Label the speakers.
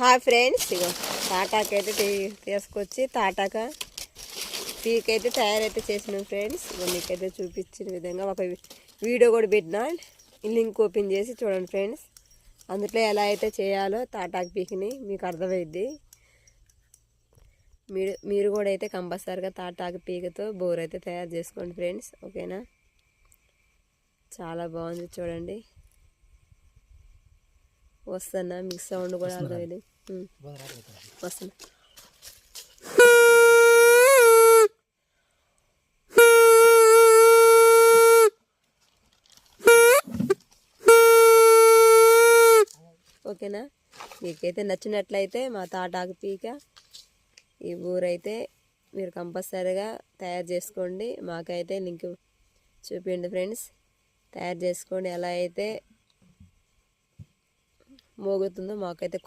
Speaker 1: Hi friends ఇగో తాటాకు అయితే తీసుకొచ్చి తాటాక పీకైతే తయారైతే చేసినాం ఫ్రెండ్స్ ఇగో మీకైతే చూపించిన విధంగా ఒక వీడియో కూడా పెట్టినా. లింక్ ఓపెన్ చేసి చూడండి ఫ్రెండ్స్ అందులో ఎలా అయితే చేయాలో తాటాకు పీకిని మీకు అర్థమైద్ది. మీరు మీరు కూడా అయితే కంపల్సరిగా తాటాకు పీకతో బోర్ అయితే తయారు చేసుకోండి ఫ్రెండ్స్ ఓకేనా? చాలా బాగుంది చూడండి. వస్తున్నా మీకు సౌండ్ కూడా అర్థమైంది. వస్తున్నా ఓకేనా? మీకైతే నచ్చినట్లయితే మా తాటాకు పీక ఈ ఊరైతే మీరు కంపల్సరీగా తయారు చేసుకోండి. మాకైతే లింక్ చూపించండి ఫ్రెండ్స్. తయారు చేసుకోండి. ఎలా అయితే మోగుతుందో మాకైతే